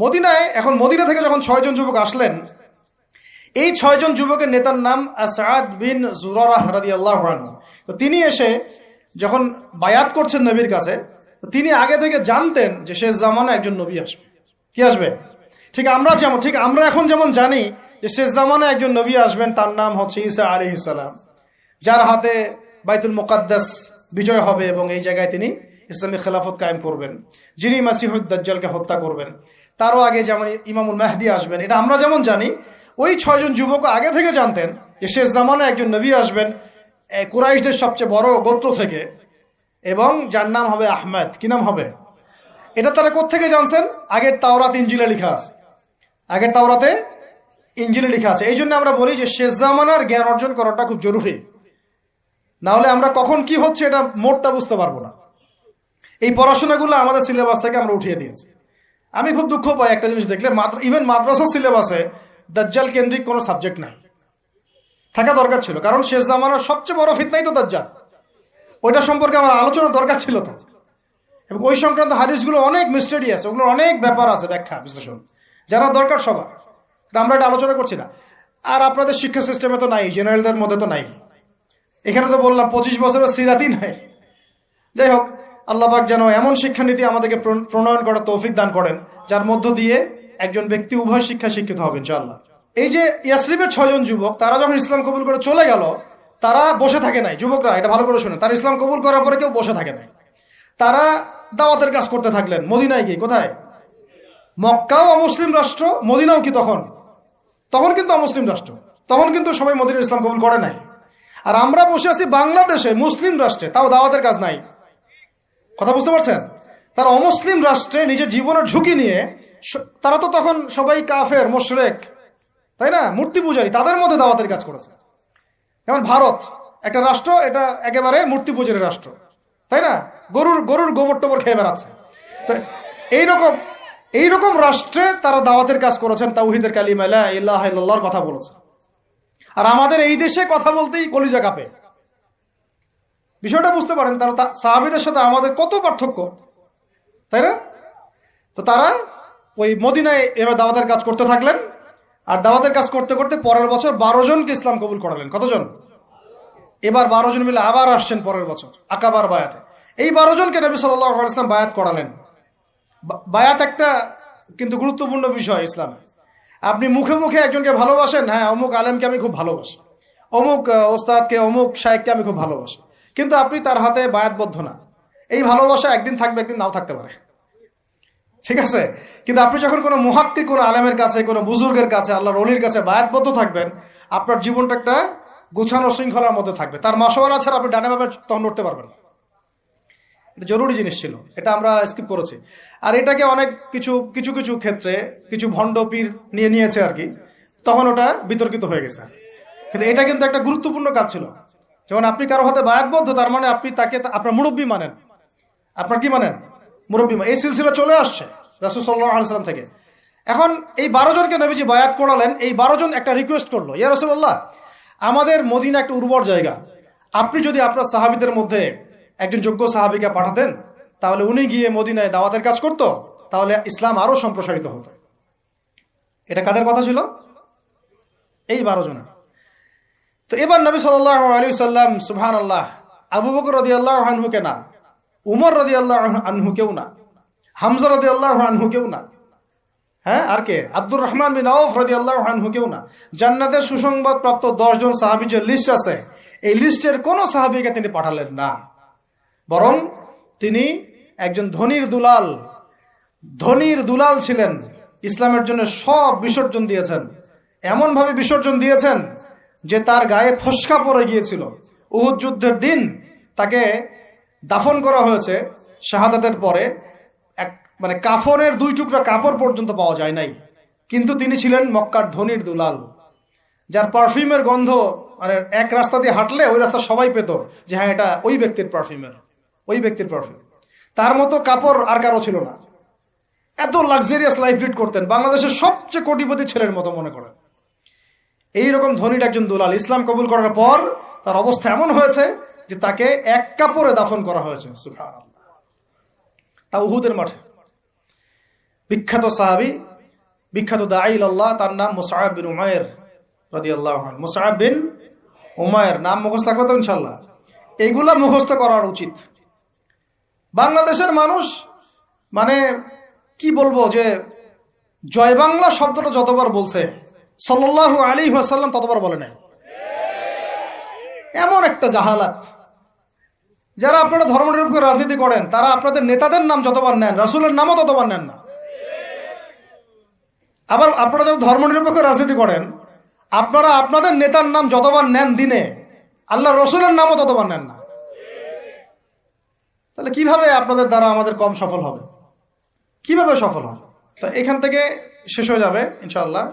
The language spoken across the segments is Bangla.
মদিনায়, এখন মদিনা থেকে যখন ছয়জন যুবক আসলেন, এই ছয়জন যুবকের নেতার নাম আসাদ বিন জুরারাহ রাদি আল্লাহ তো তিনি এসে যখন বায়াত করছেন নবীর কাছে তিনি আগে থেকে জানতেন যে শেষ জামানা একজন নবী আসবে। কি আসবে? ঠিক আমরা যেমন ঠিক আমরা এখন যেমন জানি যে শেষ জামানা একজন নবী আসবেন, তার নাম হচ্ছে ইসা আলী ইসালাম যার হাতে বাইতুল মোকাদ্দাস বিজয় হবে এবং এই জায়গায় তিনি ইসলামী খেলাফত কায়েম করবেন। যিনি মাসিহুদ্দাজ্জালকে হত্যা করবেন। তারও আগে যেমন ইমামুল মেহদি আসবেন, এটা আমরা যেমন জানি, ওই ছয়জন যুবক আগে থেকে জানতেন যে শেষ জামানা একজন নবী আসবেন কুরাইশদের সবচেয়ে বড় গোত্র থেকে, এবং যার নাম হবে আহমেদ। কি নাম হবে? এটা তারা কোত্থেকে জানছেন? আগের তাওরাত ইঞ্জিলে লেখা আছে। আগের তাওরাতে ইঞ্জিলে লেখা আছে। এই জন্য আমরা বলি যে শেষ জামানার জ্ঞান অর্জন করাটা খুব জরুরি। না হলে আমরা কখন কি হচ্ছে এটা মোটটা বুঝতে পারব না। এই পড়াশোনাগুলো আমাদের সিলেবাস থেকে আমরা উঠিয়ে দিয়েছি। আমি খুব দুঃখ পাই একটা জিনিস দেখলে ইভেন মাদ্রাসা সিলেবাসে দাজ্জাল কেন্দ্রিক কোনো সাবজেক্ট নাই। থাকা দরকার ছিল, কারণ শেষ জামানার সবচেয়ে বড় ফিতনাই তো দাজ্জাল। ওইটা সম্পর্কে আমার আলোচনা দরকার ছিল তো। এবং ওই সংক্রান্ত হাদিসগুলো অনেক মিস্টেরিয়াস ওগুলোর অনেক ব্যাপার আছে, ব্যাখ্যা, বিশ্লেষণ। যারা দরকার সবার। আমরা এটা আলোচনা করছি না। আর আপনাদের শিক্ষা সিস্টেমে তো নাই জেনারেলদের মধ্যে তো নাই। এখানে তো বললাম পঁচিশ বছরের সিরাতই নাই। যাই হোক আল্লাহবাক যেন এমন শিক্ষানীতি আমাদেরকে প্রণয়ন করার তৌফিক দান করেন, যার মধ্য দিয়ে একজন ব্যক্তি উভয় শিক্ষা শিক্ষিত হবেন ইনশাআল্লাহ। এই যে ইয়াসরিবের ছয়জন যুবক, তারা যখন ইসলাম কবুল করে চলে গেল, তারা বসে থাকে নাই। যুবকরা, এটা ভালো করে শুনে। তারা ইসলাম কবুল করার পরে কেউ বসে থাকে নাই। তারা দাওয়াতের কাজ করতে থাকলেন। মদিনায় গিয়ে কোথায়? মক্কাও অমুসলিম রাষ্ট্র, মদিনাও কি তখন? তখন কিন্তু অমুসলিম রাষ্ট্র। তখন কিন্তু সবাই মদিনা ইসলাম কবুল করে নাই। আর আমরা বসে আছি বাংলাদেশে, মুসলিম রাষ্ট্রে। তাও দাওয়াতের কাজ নাই। কথা বুঝতে পারছেন? তারা অমুসলিম রাষ্ট্রে নিজের জীবনের ঝুঁকি নিয়ে তারা তো তখন সবাই কাফের, মোশরেক, তাই না? মূর্তি পূজারী, তাদের মধ্যে দাওয়াতের কাজ করেছে। যেমন ভারত, একটা রাষ্ট্র, এটা একেবারে মূর্তি পূজারী রাষ্ট্র, তাই না? গরুর গরুর গোবর টোবর খেয়ে বেড়াচ্ছে। তো এইরকম এইরকম রাষ্ট্রে তারা দাওয়াতের কাজ করেছেন তাউহিদের কালিমা, লা ইলাহা ইল্লাল্লাহর কথা বলেছে। আর আমাদের এই দেশে কথা বলতেই কলিজা কাঁপে। বিষয়টা বুঝতে পারেন তারা সাহাবীদের সাথে আমাদের কত পার্থক্য? তাই না? তো তারা ওই মদিনায় এবার দাওয়াতের কাজ করতে থাকলেন, আর দাওয়াতের কাজ করতে করতে পরের বছর বারো জনকে ইসলাম কবুল করালেন। কতজন? এবার বারো জন মিলে আবার আসছেন পরের বছর, আকাবার বায়াতে। এই বারো জনকে নবী ইসলাম বায়াত করালেন। বায়াত একটা কিন্তু গুরুত্বপূর্ণ বিষয় ইসলামে। আপনি মুখে মুখে একজনকে ভালোবাসেন হ্যাঁ অমুক আলেমকে আমি খুব ভালোবাসি, অমুক ওস্তাদকে, অমুক শাহেককে আমি খুব ভালোবাসি। কিন্তু আপনি তার হাতে বায়াতবদ্ধ না। এই ভালোবাসা একদিন থাকবে, একদিন নাও থাকতে পারে। ঠিক আছে? কিন্তু আপনি যখন কোনো মুহাক্কি কোনো আলেমের কাছে, কোনো বুজুর্গের কাছে আল্লাহ রলির কাছে বায়াতবদ্ধ থাকবেন, আপনার জীবনটা একটা গুছানো শৃঙ্খলার মধ্যে থাকবে। তার মাসোয়ারা ছাড়া আপনি ডানে তখন উঠতে পারবেন এটা জরুরি জিনিস ছিল। এটা আমরা স্কিপ করেছি। আর এটাকে অনেক কিছু কিছু কিছু ক্ষেত্রে কিছু ভণ্ড পীর নিয়ে নিয়েছে আর কি। তখন ওটা বিতর্কিত হয়ে গেছে। কিন্তু এটা কিন্তু একটা গুরুত্বপূর্ণ কাজ ছিল। যেমন আপনি কারও হাতে বায়াতবদ্ধ, তার মানে আপনি তাকে আপনার মুরব্বী মানেন। আপনার কি মানেন? মুরব্বী এই সিলসিলা চলে আসছে রাসুল সাল্লাম থেকে। এখন এই বারো জনকে নবীজি বায়াত করালেন, এই বারো জন একটা রিকোয়েস্ট করল, ইয়া রসুল্লাহ আমাদের মদিনা একটা উর্বর জায়গা। আপনি যদি আপনার সাহাবিদের মধ্যে একজন যোগ্য সাহাবিকে পাঠাতেন, তাহলে উনি গিয়ে মদিনায় দাওয়াতের কাজ করত, তাহলে ইসলাম আরও সম্প্রসারিত হতো। এটা কাদের কথা ছিল? এই বারো জনের। তো এবার নবী সাল্লাহ আলী সাল্লাম সুবহান আল্লাহ আবু বকর রদি আল্লাহ আনহুকে না? উমর রদি আল্লাহ আনহু কেউ না? হামজা রদি আল্লাহ আনহু কেউ না? হ্যাঁ আর কে? আব্দুর রহমান বিন আউফ রদি আল্লাহ আনহু কেউ না? জান্নাতের সুসংবাদ প্রাপ্ত জন সাহাবি যে লিস্ট আছে, এই লিস্টের কোনো সাহাবিকে তিনি পাঠালেন না। বরং তিনি একজন ধনির দুলাল ধনির দুলাল ছিলেন। ইসলামের জন্য সব বিসর্জন দিয়েছেন। এমনভাবে বিসর্জন দিয়েছেন যে তার গায়ে ফসকা পড়ে গিয়েছিল। উহুদ যুদ্ধের দিন তাকে দাফন করা হয়েছে শাহাদাতের পরে। এক মানে কাফনের দুই টুকরা কাপড় পর্যন্ত পাওয়া যায় নাই। কিন্তু তিনি ছিলেন মক্কার ধনির দুলাল, যার পারফিউমের গন্ধ মানে এক রাস্তা দিয়ে হাঁটলে ওই রাস্তা সবাই পেত যে হ্যাঁ এটা ওই ব্যক্তির পারফিউমের, ওই ব্যক্তির পারফিউম। তার মতো কাপড় আর কারও ছিল না। এত লাক্সারিয়াস লাইফ লিড করতেন। বাংলাদেশের সবচেয়ে কোটিপতি ছেলের মতো মনে করেন। এইরকম ধনীর একজন দুলাল ইসলাম কবুল করার পর তার অবস্থা এমন হয়েছে যে তাকে এক কাপড়ে দাফন করা হয়েছে। তা উহুদের মাঠে। বিখ্যাত সাহাবি, বিখ্যাত দাইল আল্লাহ তার নাম মুসাহাব বিন উমায়ের রাজি আল্লাহ মুসাহাব বিন উমায়ের নাম মুখস্থ থাকবে তো ইনশাল্লাহ এইগুলা মুখস্থ করার উচিত। বাংলাদেশের মানুষ মানে কি বলব যে জয় বাংলা শব্দটা যতবার বলছে সাল্লাহ আলী আসাল্লাম ততবার বলে নাই। এমন একটা জাহালাত। যারা আপনারা ধর্মনিরপেক্ষ রাজনীতি করেন, তারা আপনাদের নেতাদের নাম যতবার নেন, রাসুলের নামও ততবার নেন না। আবার আপনারা যারা ধর্মনিরপেক্ষ রাজনীতি করেন, আপনারা আপনাদের নেতার নাম যতবার নেন দিনে আল্লাহ রসুলের নামও ততবার নেন না। তাহলে কীভাবে আপনাদের দ্বারা আমাদের কম সফল হবে? কীভাবে সফল হবে? তো এখান থেকে শেষ হয়ে যাবে, ইনশাআল্লাহ।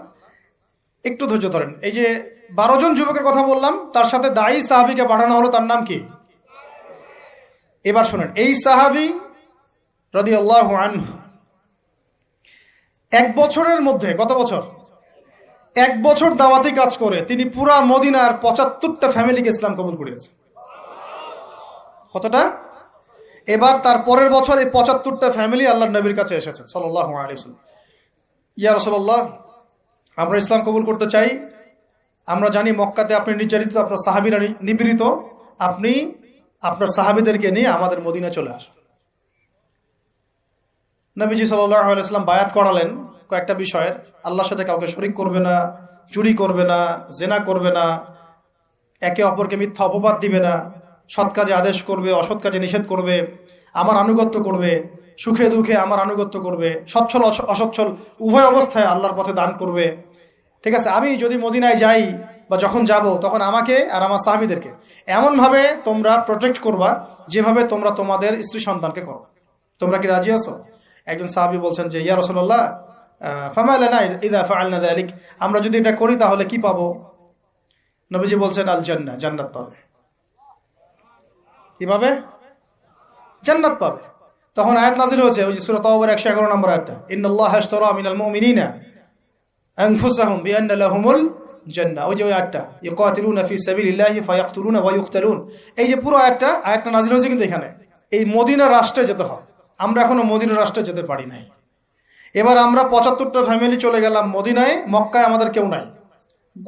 একটু ধৈর্য ধরেন। এই যে বারো জন যুবকের কথা বললাম, তার সাথে দায়ী সাহাবিকে পাঠানো হলো, তার নাম কি? এবার শোনেন, এই সাহাবি রদি আল্লাহ এক বছরের মধ্যে, কত বছর? এক বছর দাওয়াতি কাজ করে তিনি পুরা মদিনার পঁচাত্তরটা ফ্যামিলিকে ইসলাম কবুল করিয়েছে কতটা? এবার তার পরের বছর এই পঁচাত্তরটা ফ্যামিলি আল্লাহ নবীর কাছে এসেছে সাল্লাহ আলিয়াল্লাম ইয়া রসল্লাহ আমরা ইসলাম কবুল করতে চাই। আমরা জানি মক্কাতে আপনি নির্যাতিত, আপনার সাহাবিরা নিপীড়িত। আপনি আপনার সাহাবিদেরকে নিয়ে আমাদের মদিনা চলে আসুন। নবীজি সাল্লাম বায়াত করালেন কয়েকটা বিষয়ের। আল্লাহর সাথে কাউকে শরিক করবে না, চুরি করবে না, জেনা করবে না, একে অপরকে মিথ্যা অপবাদ দিবে না, সৎ কাজে আদেশ করবে, অসৎ কাজে নিষেধ করবে, আমার আনুগত্য করবে সুখে দুঃখে আমার আনুগত্য করবে, সচ্ছল অসচ্ছল, উভয় অবস্থায় আল্লাহর পথে দান করবে। ঠিক আছে, আমি যদি মদিনায় যাই বা যখন যাব, তখন আমাকে আর আমার সাহাবিদেরকে এমনভাবে তোমরা প্রোটেক্ট করবা যেভাবে তোমরা তোমাদের স্ত্রী সন্তানকে করো। তোমরা কি রাজি আছো? একজন সাহাবি বলছেন যে, ইয়া রসল্লাহ আমরা যদি এটা করি তাহলে কি পাবো? নবীজি বলছেন আল জান্নাত পাবে। কীভাবে জান্নাত পাবে। তখন আয়াত নাজিল হয়েছে, ওই যে সূরা তাওবার 111 নম্বর আয়াতটা। ইন্নাল্লাহা আশতারা মিনাল ওই যে ওই এই যে পুরো হয়েছে কিন্তু এখানে। এই মদিনা রাষ্ট্রে যেতে হয়। আমরা মদিনা রাষ্ট্রে যেতে পারি নাই। এবার আমরা পঁচাত্তরটা ফ্যামিলি চলে গেলাম মদিনায়, মক্কায় আমাদের কেউ নাই।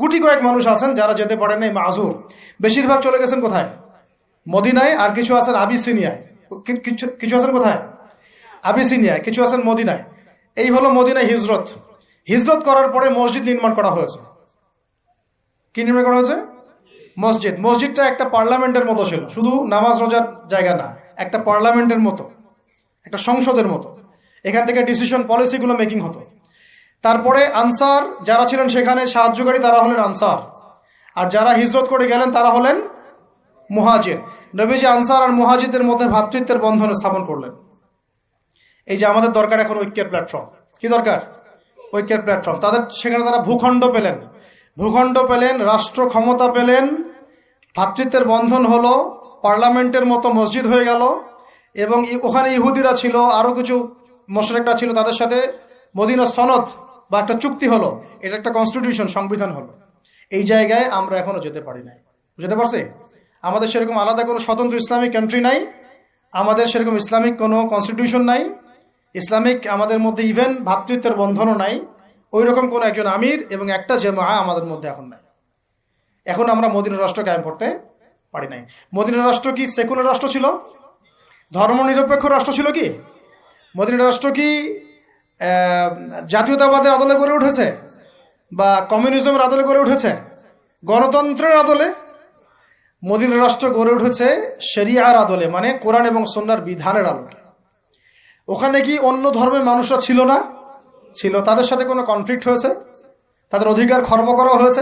গুটি কয়েক মানুষ আছেন যারা যেতে পারেন নাই মাজুর বেশিরভাগ চলে গেছেন কোথায়? মদিনায়, আর কিছু আছেন আবিসিনিয়ায়। কিছু কিছু আছেন কোথায়? আবিসিনিয়ায়, কিছু আছেন মদিনায়। এই হলো মদিনায় হিজরত। হিজরত করার পরে মসজিদ নির্মাণ করা হয়েছে। কি নির্মাণ করা হয়েছে? মসজিদ। মসজিদটা একটা পার্লামেন্টের মতো ছিল। শুধু নামাজ রোজার জায়গা না, একটা পার্লামেন্টের মতো, একটা সংসদের মতো। এখান থেকে ডিসিশন পলিসিগুলো মেকিং হতো। তারপরে আনসার যারা ছিলেন সেখানে সাহায্যকারী তারা হলেন আনসার। আর যারা হিজরত করে গেলেন তারা হলেন মুহাজির। নবীজি আনসার আর মুহাজিদের মধ্যে ভ্রাতৃত্বের বন্ধন স্থাপন করলেন। এই যে আমাদের দরকার এখন ঐক্যের প্ল্যাটফর্ম কি দরকার? ঐক্যের প্ল্যাটফর্ম তাদের সেখানে তারা ভূখণ্ড পেলেন। ভূখণ্ড পেলেন, রাষ্ট্র ক্ষমতা পেলেন ভ্রাতৃত্বের বন্ধন হলো, পার্লামেন্টের মতো মসজিদ হয়ে গেল, এবং ওখানে ইহুদিরা ছিল আরও কিছু মোশরেকরা ছিল, তাদের সাথে মদিনা সনদ বা একটা চুক্তি হলো। এটা একটা কনস্টিটিউশন সংবিধান হলো। এই জায়গায় আমরা এখনও যেতে পারি নাই। যেতে পারছি আমাদের সেরকম আলাদা কোনো স্বতন্ত্র ইসলামিক কান্ট্রি নাই, আমাদের সেরকম ইসলামিক কোনো কনস্টিটিউশন নাই, ইসলামিক আমাদের মধ্যে ইভেন ভ্রাতৃত্বের বন্ধনও নাই ওই রকম কোনো একজন আমির এবং একটা জেমা আমাদের মধ্যে এখন নাই। এখন আমরা মদিনা রাষ্ট্র কায়েম করতে পারি নাই। মদিনা রাষ্ট্র কি সেকুলার রাষ্ট্র ছিল? ধর্মনিরপেক্ষ রাষ্ট্র ছিল কি? মদিনা রাষ্ট্র কি জাতীয়তাবাদের আদলে গড়ে উঠেছে? বা কমিউনিজমের আদলে গড়ে উঠেছে? গণতন্ত্রের আদলে মদিনা রাষ্ট্র গড়ে উঠেছে শরিয়ার আদলে মানে কোরআন এবং সন্ন্যার বিধানের আলোকে। ওখানে কি অন্য ধর্মের মানুষরা ছিল না? ছিল। তাদের সাথে কোনো কনফ্লিক্ট হয়েছে? তাদের অধিকার খর্ব করা হয়েছে?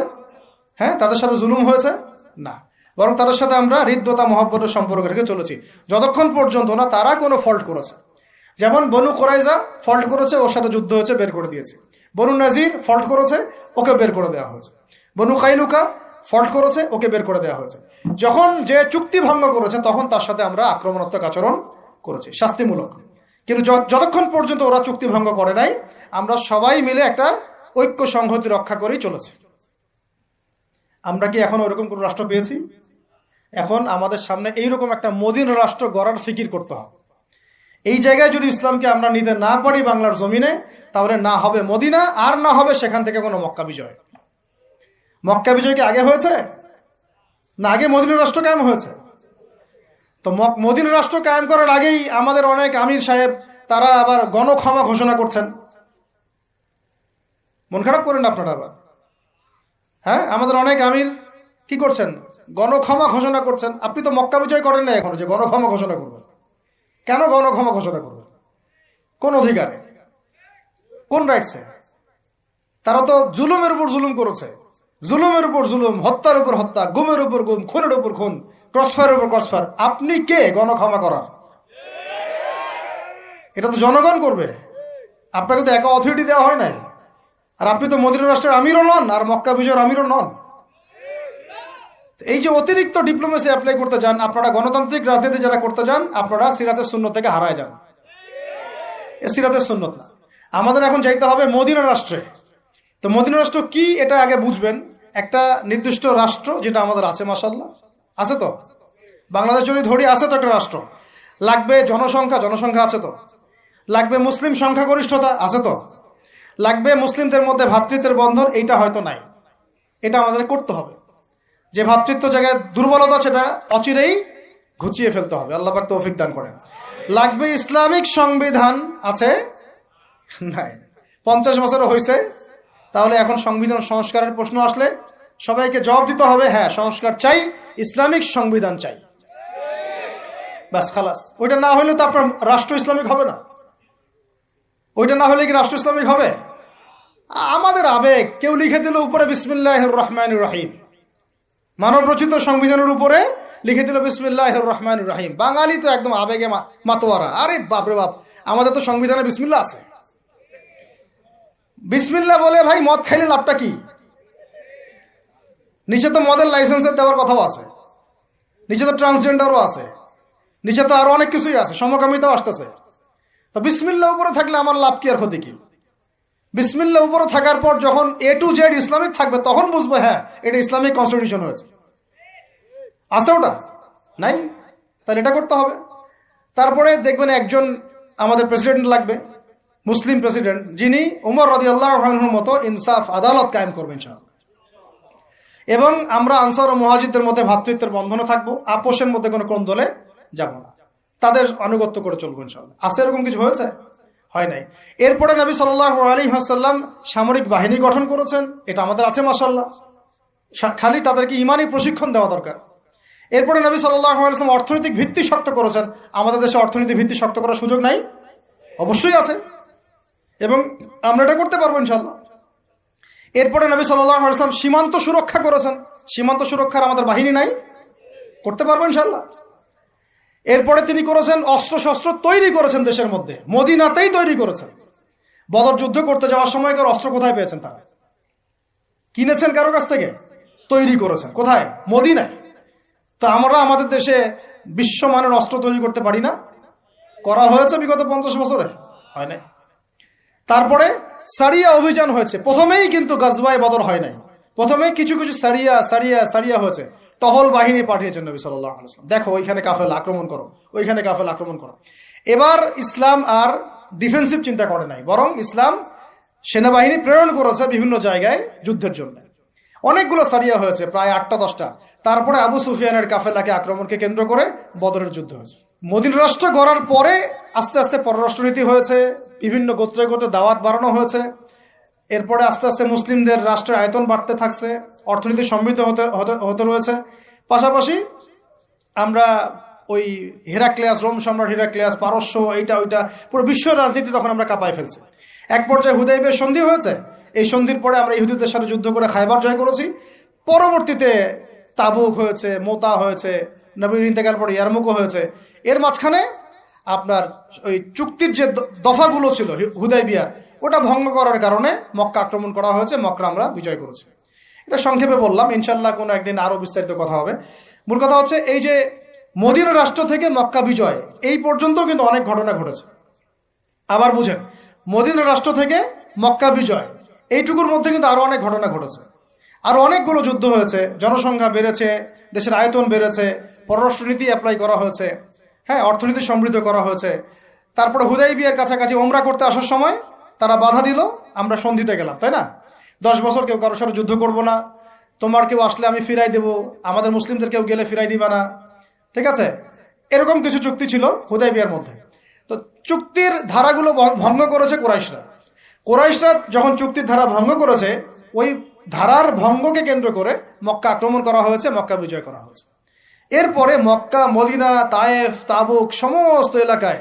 হ্যাঁ তাদের সাথে জুলুম হয়েছে? না। বরং তাদের সাথে আমরা হৃদ্যতা, মহব্বতের সম্পর্ক রেখে চলেছি। যতক্ষণ পর্যন্ত না তারা কোনো ফল্ট করেছে। যেমন বনু কোরাইজা ফল্ট করেছে, ওর সাথে যুদ্ধ হয়েছে, বের করে দিয়েছে। বনু নাজির ফল্ট করেছে, ওকে বের করে দেওয়া হয়েছে। বনু কাইনুকা ফল্ট করেছে, ওকে বের করে দেওয়া হয়েছে। যখন যে চুক্তি ভঙ্গ করেছে, তখন তার সাথে আমরা আক্রমণাত্মক আচরণ করেছি, শাস্তিমূলক। কিন্তু যতক্ষণ পর্যন্ত ওরা চুক্তি ভঙ্গ করে নাই, আমরা সবাই মিলে একটা ঐক্য সংহতি রক্ষা করেই চলেছি। আমরা কি এখন ওরকম কোন রাষ্ট্র পেয়েছি? এখন আমাদের সামনে এইরকম একটা মদিন রাষ্ট্র গড়ার ফিকির করতে হবে। এই জায়গায় যদি ইসলামকে আমরা নিতে না পারি বাংলার জমিনে, তাহলে না হবে মদিনা, আর না হবে সেখান থেকে কোনো মক্কা বিজয়। মক্কা বিজয় কি আগে হয়েছে? না, আগে মদিনা রাষ্ট্র কায়েম হয়েছে। তো মদিনা রাষ্ট্র কায়েম করার আগেই আমাদের অনেক আমির সাহেব, তারা আবার গণক্ষমা ঘোষণা করছেন। মন খারাপ করেন আপনারা আবার? হ্যাঁ আমাদের অনেক আমির কি করছেন? গণক্ষমা ঘোষণা করছেন। আপনি তো মক্কা বিজয় করেন না এখনও যে গণক্ষমা ঘোষণা করবেন। কেন গণক্ষমা ঘোষণা করবেন? কোন অধিকারে? কোন রাইটসে তারা তো জুলুমের উপর জুলুম করেছে। জুলুমের উপর জুলুম, হত্যার উপর হত্যা, গুমের উপর গুম, খুনের উপর খুন, ক্রসফায়ারের উপর ক্রসফায়ার। আপনি কে? গণক্ষমা করার। এটা তো জনগণ করবে। আপনাকে তো একা অথরিটি দেওয়া হয় নাই। আর আপনি তো মদিনা রাষ্ট্রের আমিরও নন, আর মক্কা বিজয়ের আমিরও নন। এই যে অতিরিক্ত ডিপ্লোমেসি অ্যাপ্লাই করতে যান, আপনারা গণতান্ত্রিক রাজনীতি যারা করতে যান, আপনারা সিরাতের শূন্য থেকে হারায় যান। এ সিরাতের না। আমাদের এখন যাইতে হবে মদিনা রাষ্ট্রে। তো মদিনা রাষ্ট্র কি? এটা আগে বুঝবেন। একটা নির্দিষ্ট রাষ্ট্র যেটা আমাদের আছে মাসাল্লাহ আছে তো? বাংলাদেশ যদি ধরি, আছে তো একটা রাষ্ট্র। লাগবে জনসংখ্যা জনসংখ্যা আছে তো? লাগবে মুসলিম সংখ্যাগরিষ্ঠতা, আছে তো? লাগবে মুসলিমদের মধ্যে ভ্রাতৃত্বের বন্ধন, এইটা হয়তো নাই। এটা আমাদের করতে হবে। যে ভ্রাতৃত্ব জায়গায় দুর্বলতা, সেটা অচিরেই ঘুচিয়ে ফেলতে হবে। আল্লাহ পাক তৌফিক দান করেন। লাগবে ইসলামিক সংবিধান আছে? নাই। পঞ্চাশ বছরও হয়েছে তাহলে এখন সংবিধান সংস্কারের প্রশ্ন আসলে সবাইকে জবাব দিতে হবে হ্যাঁ সংস্কার চাই, ইসলামিক সংবিধান চাই। ব্যাস, খালাস। ওইটা না হলে তো আপনার রাষ্ট্র ইসলামিক হবে না। ওইটা না হলে কি রাষ্ট্র ইসলামিক হবে? আমাদের আবেগ, কেউ লিখে দিল উপরে বিসমিল্লাহ রহমান রাহিম। মানব রচিত সংবিধানের উপরে লিখে দিল বিসমিল্লাহ রহমান রাহিম। বাঙালি তো একদম আবেগে মাতোয়ারা। আরে বাপরে বাপ, আমাদের তো সংবিধানে বিসমিল্লা আছে। বিসমিল্লা বলে ভাই, মদ খাইলে লাভটা কি? নিচে তো মদের লাইসেন্সের দেওয়ার কথাও আছে। নিচে তো ট্রান্সজেন্ডারও আছে। নিচে তো আরও অনেক কিছুই আছে, সমকামিতাও আসতেছে। তো বিসমিল্লা উপরে থাকলে আমার লাভ কি আর ক্ষতি কি? বিসমিল্লা উপরে থাকার পর যখন এ টু জেড ইসলামিক থাকবে, তখন বুঝব হ্যাঁ এটা ইসলামিক কনস্টিটিউশন হয়েছে। আছে ওটা? নাই? তাহলে এটা করতে হবে। তারপরে দেখবেন একজন আমাদের প্রেসিডেন্ট লাগবে। মুসলিম প্রেসিডেন্ট যিনি উমর রদি আল্লাহর মতো ইনসাফ আদালত কায়েম করবেন ইনশাআল্লাহ। এবং আমরা আনসার ও মহাজিদের মধ্যে ভ্রাতৃত্বের বন্ধনে থাকব, আপোষের মধ্যে কোনো কোন দলে যাব না। তাদের আনুগত্য করে চলবো ইনশাল্লাহ আছে এরকম কিছু হয়েছে? হয় নাই। এরপরে নবী সাল্লাহ আলী হাসাল্লাম সামরিক বাহিনী গঠন করেছেন, এটা আমাদের আছে মাসাল্লাহ খালি তাদেরকে ইমানি প্রশিক্ষণ দেওয়া দরকার। এরপরে নবী সাল্লাহ আলাইসলাম অর্থনৈতিক ভিত্তি শক্ত করেছেন, আমাদের দেশে অর্থনৈতিক ভিত্তি শক্ত করার সুযোগ নাই? অবশ্যই আছে। এবং আমরা এটা করতে পারব ইনশাল্লাহ এরপরে নবী আলাইসলাম সীমান্ত সুরক্ষা করেছেন। সীমান্ত সুরক্ষার আমাদের বাহিনী নাই। করতে পারব ইনশাল্লাহ এরপরে তিনি করেছেন অস্ত্র শস্ত্র তৈরি করেছেন দেশের মধ্যে। মদিনাতেই তৈরি করেছেন। বদর যুদ্ধ করতে যাওয়ার সময়কার অস্ত্র কোথায় পেয়েছেন তারা? কিনেছেন কারও কাছ থেকে? তৈরি করেছেন। কোথায়? মদিনায়। তো আমরা আমাদের দেশে বিশ্বমানের অস্ত্র তৈরি করতে পারি না। করা হয়েছে বিগত পঞ্চাশ বছরের। হয় নাই? তারপরে সারিয়া অভিযান হয়েছে। প্রথমেই কিন্তু গাজবাই বদর হয় নাই। প্রথমেই কিছু কিছু সারিয়া সারিয়া সারিয়া হয়েছে। টহল বাহিনী পাঠিয়েছেন নবী আলাইসলাম দেখো, ওইখানে কাফেল আক্রমণ করো, ওইখানে কাফেল আক্রমণ করো। এবার ইসলাম আর ডিফেন্সিভ চিন্তা করে নাই, বরং ইসলাম সেনাবাহিনী প্রেরণ করেছে বিভিন্ন জায়গায় যুদ্ধের জন্য। অনেকগুলো সারিয়া হয়েছে, প্রায় আটটা দশটা। তারপরে আবু সুফিয়ানের কাফেলাকে আক্রমণকে কেন্দ্র করে বদরের যুদ্ধ হয়েছে। মদিন রাষ্ট্র গড়ার পরে আস্তে আস্তে পররাষ্ট্রনীতি হয়েছে, বিভিন্ন গোত্রে গোত্রে দাওয়াত বাড়ানো হয়েছে। এরপরে আস্তে আস্তে মুসলিমদের রাষ্ট্রের আয়তন বাড়তে থাকছে, অর্থনীতি সমৃদ্ধ হতে, হতে- রয়েছে। পাশাপাশি আমরা ওই হেরাক্লিয়াস, রোম সম্রাট হেরাক্লিয়াস, পারস্য, এইটা, ওইটা, পুরো বিশ্ব রাজনীতি তখন আমরা কাঁপায় ফেলছি। এক পর্যায়ে হুদাইবের সন্ধি হয়েছে, এই সন্ধির পরে আমরা ইহুদিদের সাথে যুদ্ধ করে খাইবার জয় করেছি। পরবর্তীতে তাবুক হয়েছে, মোতা হয়েছে নবীর ইন্তেকাল পরে ইয়ারমুকও হয়েছে। এর মাঝখানে আপনার ওই চুক্তির যে দফাগুলো ছিল হুদাই বিয়ার ওটা ভঙ্গ করার কারণে মক্কা আক্রমণ করা হয়েছে মক্কা আমরা বিজয় করেছি। এটা সংক্ষেপে বললাম ইনশাল্লাহ কোনো একদিন আরও বিস্তারিত কথা হবে। মূল কথা হচ্ছে, এই যে মদিনা রাষ্ট্র থেকে মক্কা বিজয়, এই পর্যন্ত কিন্তু অনেক ঘটনা ঘটেছে। আবার বুঝেন, মদিনা রাষ্ট্র থেকে মক্কা বিজয়, এইটুকুর মধ্যে কিন্তু আরও অনেক ঘটনা ঘটেছে। আরও অনেকগুলো যুদ্ধ হয়েছে। জনসংখ্যা বেড়েছে, দেশের আয়তন বেড়েছে পররাষ্ট্রনীতি অ্যাপ্লাই করা হয়েছে হ্যাঁ অর্থনীতি সমৃদ্ধ করা হয়েছে। তারপরে হুদাই বিয়ের কাছাকাছি ওমরা করতে আসার সময় তারা বাধা দিল, আমরা সন্ধিতে গেলাম, তাই না? দশ বছর কেউ কারোর সাথে যুদ্ধ করব না, তোমার কেউ আসলে আমি ফিরাই দেব, আমাদের মুসলিমদের কেউ গেলে ফিরাই দিবা না, ঠিক আছে? এরকম কিছু চুক্তি ছিল হুদাই বিয়ার মধ্যে। তো চুক্তির ধারাগুলো ভঙ্গ করেছে কোরাইশরা। কোরাইশরা যখন চুক্তির ধারা ভঙ্গ করেছে, ওই ধারার ভঙ্গকে কেন্দ্র করে মক্কা আক্রমণ করা হয়েছে, মক্কা বিজয় করা হয়েছে। এরপরে মক্কা, মদিনা, তায়েফ, তাবুক সমস্ত এলাকায়,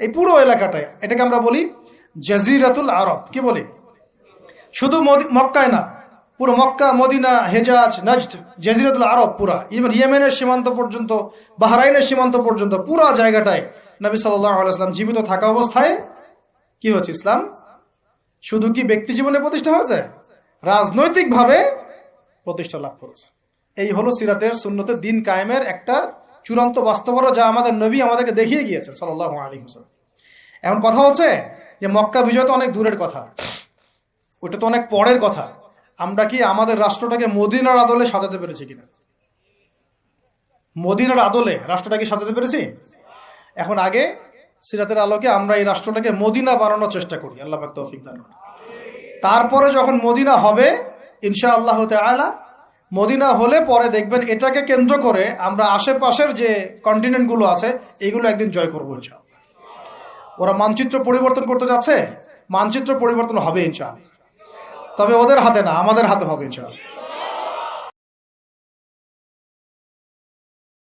এই পুরো এলাকাটায়, এটাকে আমরা বলি জাজিরাতুল আরব। কি বলি? শুধু মক্কায় না, পুরো মক্কা, মদিনা, হেজাজ, নজদ, জাজিরাতুল আরব পুরা ইভেন ইয়েমেনের সীমান্ত পর্যন্ত, বাহরাইনের সীমান্ত পর্যন্ত, পুরা জায়গাটায় নবী আলাইসলাম জীবিত থাকা অবস্থায় কি হচ্ছে ইসলাম? শুধু কি ব্যক্তি জীবনে প্রতিষ্ঠা হয়েছে? রাজনৈতিকভাবে প্রতিষ্ঠা লাভ করেছে। এই হলো সিরাতের সুন্নতের দিন কায়েমের একটা চূড়ান্ত বাস্তবতা যা আমাদের নবী আমাদেরকে দেখিয়ে গিয়েছেন সাল্লাহ আলী হোসেন এখন কথা হচ্ছে যে মক্কা বিজয় তো অনেক দূরের কথা, ওটা তো অনেক পরের কথা। আমরা কি আমাদের রাষ্ট্রটাকে মদিনার আদলে সাজাতে পেরেছি কিনা? মদিনার আদলে রাষ্ট্রটাকে সাজাতে পেরেছি? এখন আগে সিরাতের আলোকে আমরা এই রাষ্ট্রটাকে মদিনা বানানোর চেষ্টা করি। আল্লাহ তৌফিক দান। তারপরে যখন মদিনা হবে ইনশা আল্লাহ আলা মদিনা হলে পরে দেখবেন এটাকে কেন্দ্র করে আমরা আশেপাশের যে কন্টিনেন্টগুলো আছে, এগুলো একদিন জয় করব ইনশাআল্লাহ। ওরা মানচিত্র পরিবর্তন করতে যাচ্ছে? মানচিত্র পরিবর্তন হবে ইনশাআল্লাহ। তবে ওদের হাতে না, আমাদের হাতে হবে ইনশাআল্লাহ।